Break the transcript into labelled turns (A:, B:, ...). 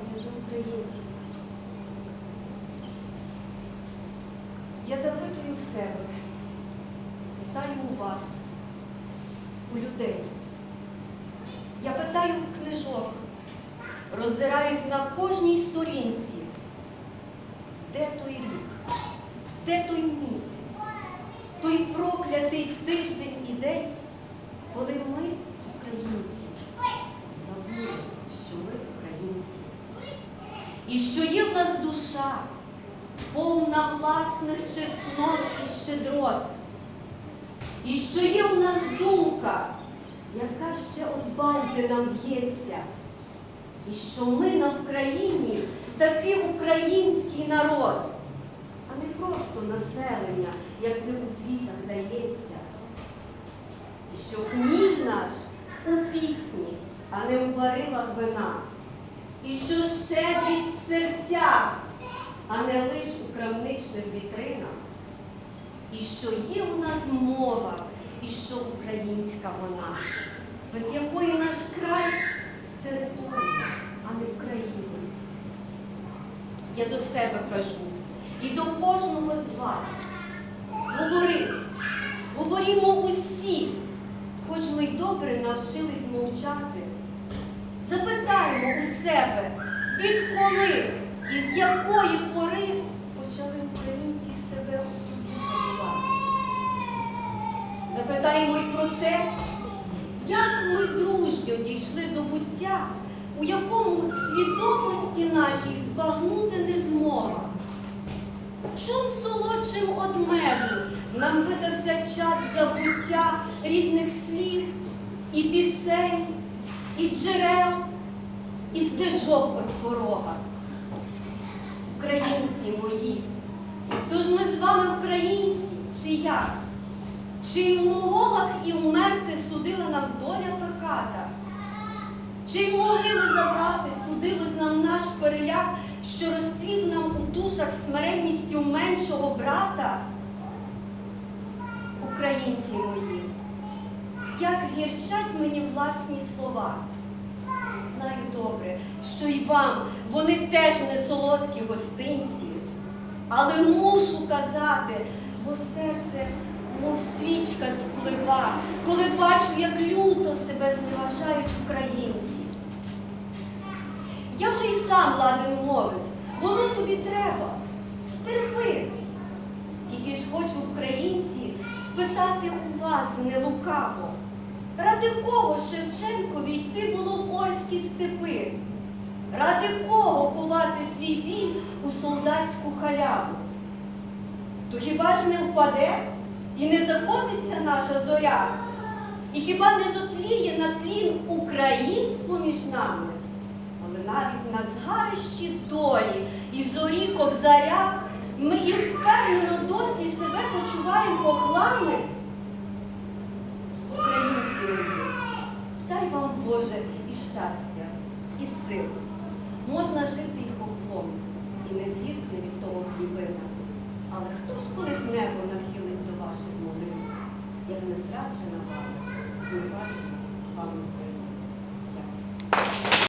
A: звертаються до українців. Я запитую в себе, питаю у вас, у людей. Я питаю в книжок, роззираюсь на кожній сторінці. Де той рік? Де той місяць? Той проклятий тиждень і день, коли ми, українці, забули, що ми українці. І що є в нас душа, повна власних чеснот і щедрот. І що є в нас думка, яка ще от бальди нам в'ється. І що ми на Вкраїні такий український народ, а не просто населення, як це у світах дається. І що хміль наш у пісні, а не у барилах вина. І що щедрість в серцях, а не лиш у крамничних вітринах. І що є у нас мова, і що українська вона, без якої наш край територія, а не Україна. Я до себе кажу і до кожного з вас. Говори, говорімо усі, хоч ми й добре навчились мовчати. Запитаймо у себе, відколи і з якої пори почали українці себе у забувати. Запитаймо й про те, як ми дружньо дійшли до буття, у якому свідомості нашій збагнути не змога. Чом солодшим од меду нам видався час забуття рідних слів і пісень, і джерел, і стежок от порога. Українці мої, тож ми з вами українці, чи як? Чи в моголах і вмерти судила нам доля пеката? Чи й могили забрати судилось нам наш переляк, що розцвів нам у душах смиренністю меншого брата? Українці мої, як гірчать мені власні слова. Знаю добре, що й вам вони теж не солодкі гостинці, але мушу казати, бо серце, мов свічка сплива, коли бачу, як люто себе зневажають українці. Я вже й сам ладен мовить, воно тобі треба, стерпи. Тільки ж хочу українці спитати у вас не лукаво. Ради кого Шевченкові йти було в степи? Ради кого ховати свій біль у солдатську халяву? То хіба ж не впаде і не закотиться наша зоря? І хіба не зотліє на тлін українство між нами? Але навіть на згарищі долі і зорі кобзаря ми і впевнено досі себе почуваємо поглами. Українці мої, дай вам Боже і щастя, і сил. Можна жити й поклон, і не згіркне від того хлібина. Але хто ж колись небо нахилить до ваших молитв, як не зраджена вами, зневажена вам.